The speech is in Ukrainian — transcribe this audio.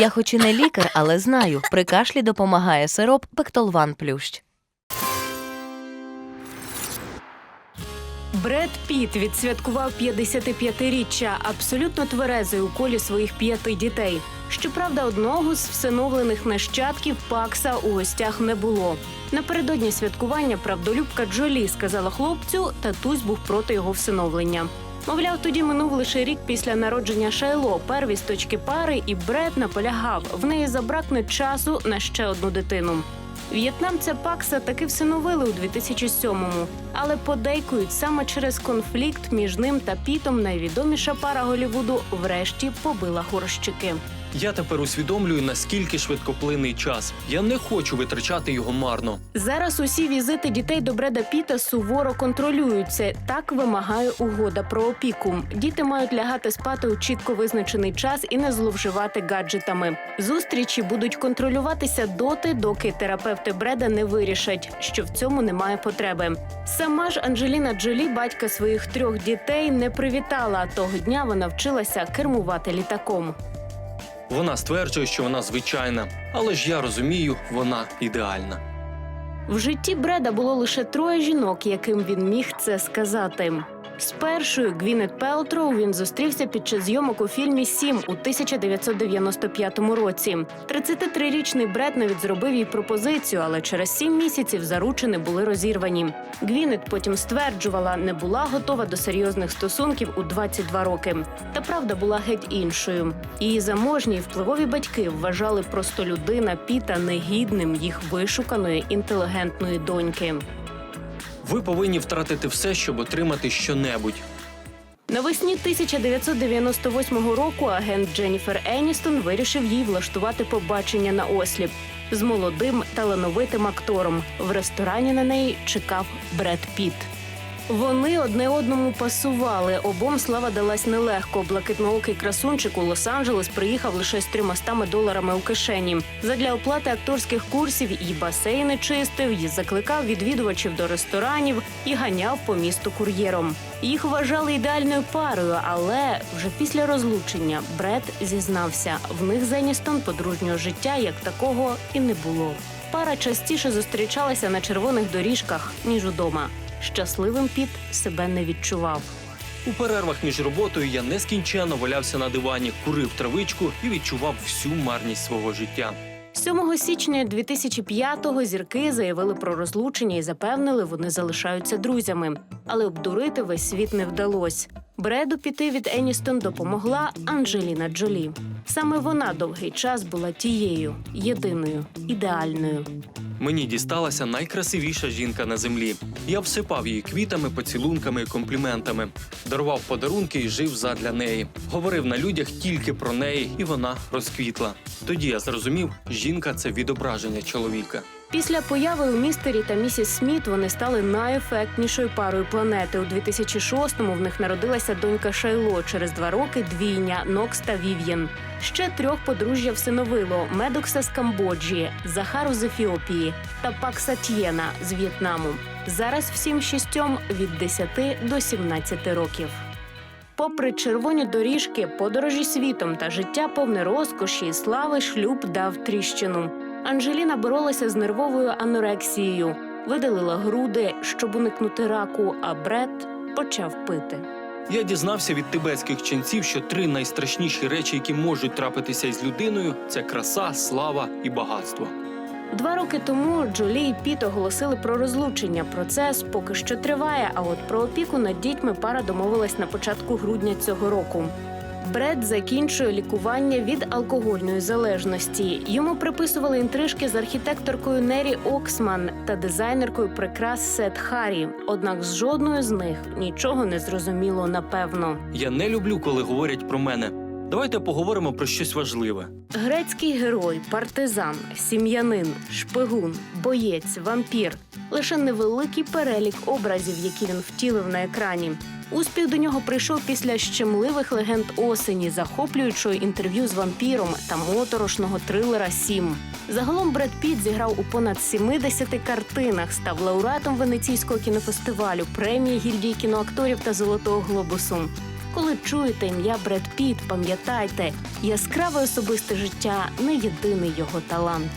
Я хоч і не лікар, але знаю, при кашлі допомагає сироп Пектолван Плющ. Бред Піт відсвяткував 55-річчя абсолютно тверезий у колі своїх п'яти дітей. Щоправда, одного з всиновлених нащадків Пакса у гостях не було. Напередодні святкування правдолюбка Джолі сказала хлопцю, татусь був проти його всиновлення. Мовляв, тоді минув лише рік після народження Шайло, первісточки пари, і Бред наполягав, в неї забракне часу на ще одну дитину. В'єтнамця Пакса таки всиновили у 2007-му, але подейкують саме через конфлікт між ним та Пітом найвідоміша пара Голівуду врешті побила горщики. Я тепер усвідомлюю, наскільки швидкоплинний час. Я не хочу витрачати його марно. Зараз усі візити дітей до Бреда Піта суворо контролюються. Так вимагає угода про опіку. Діти мають лягати спати у чітко визначений час і не зловживати гаджетами. Зустрічі будуть контролюватися доти, доки терапевти Бреда не вирішать, що в цьому немає потреби. Сама ж Анджеліна Джолі, батька своїх трьох дітей, не привітала. Того дня вона вчилася кермувати літаком. Вона стверджує, що вона звичайна, але ж я розумію, вона ідеальна. В житті Бреда було лише троє жінок, яким він міг це сказати. З першою Гвінет Пелтроу він зустрівся під час зйомок у фільмі Сім у 1995 році. 33-річний Бред навіть зробив їй пропозицію, але через сім місяців заручини були розірвані. Гвінет потім стверджувала, не була готова до серйозних стосунків у 22 роки. Та правда була геть іншою. Її заможні й впливові батьки вважали просто людина Піта негідним їх вишуканої інтелігентної доньки. Ви повинні втратити все, щоб отримати щонебудь. Навесні 1998 року агент Дженніфер Еністон вирішив їй влаштувати побачення на осліп з молодим талановитим актором. В ресторані на неї чекав Бред Піт. Вони одне одному пасували. Обом слава далась нелегко. Блакитноокий красунчик у Лос-Анджелес приїхав лише з 300 доларами у кишені. Задля оплати акторських курсів і басейни чистив, і закликав відвідувачів до ресторанів і ганяв по місту кур'єром. Їх вважали ідеальною парою, але вже після розлучення Бред зізнався, в них з Еністон подружнього життя як такого і не було. Пара частіше зустрічалася на червоних доріжках ніж удома. Щасливим Піт себе не відчував. У перервах між роботою я нескінченно валявся на дивані, курив травичку і відчував всю марність свого життя. 7 січня 2005-го зірки заявили про розлучення і запевнили, вони залишаються друзями. Але обдурити весь світ не вдалося. Бреду піти від Еністон допомогла Анджеліна Джолі. Саме вона довгий час була тією, єдиною, ідеальною. Мені дісталася найкрасивіша жінка на землі. Я всипав її квітами, поцілунками і компліментами, дарував подарунки і жив задля неї. Говорив на людях тільки про неї, і вона розквітла. Тоді я зрозумів, жінка це відображення чоловіка. Після появи у містері та місіс Сміт вони стали найефектнішою парою планети. У 2006-му в них народилася донька Шайло. Через два роки двійня Нокс та Вів'єн. Ще трьох подружжя всиновило Медокса з Камбоджі, Захару з Ефіопії та Пакса Т'єна з В'єтнаму. Зараз всім шістьом від 10 до 17 років. Попри червоні доріжки, подорожі світом та життя повне розкоші слави, шлюб дав тріщину. Анжеліна боролася з нервовою анорексією, видалила груди, щоб уникнути раку, а Бред почав пити. Я дізнався від тибетських ченців, що три найстрашніші речі, які можуть трапитися із людиною, це краса, слава і багатство. Два роки тому Джолі і Піт оголосили про розлучення. Процес поки що триває. А от про опіку над дітьми пара домовилась на початку грудня цього року. Бред закінчує лікування від алкогольної залежності. Йому приписували інтрижки з архітекторкою Нері Оксман та дизайнеркою прикрас Сет Харі. Однак з жодною з них нічого не зрозуміло напевно. Я не люблю, коли говорять про мене. Давайте поговоримо про щось важливе. Грецький герой, партизан, сім'янин, шпигун, боєць, вампір лише невеликий перелік образів, які він втілив на екрані. Успіх до нього прийшов після щемливих легенд осені, захоплюючого інтерв'ю з вампіром та моторошного трилера Сім. Загалом Бред Піт зіграв у понад 70 картинах, став лауреатом Венеційського кінофестивалю, премії гільдії кіноакторів та Золотого глобусу. Коли чуєте ім'я Бред Піт, пам'ятайте, яскраве особисте життя не єдиний його талант.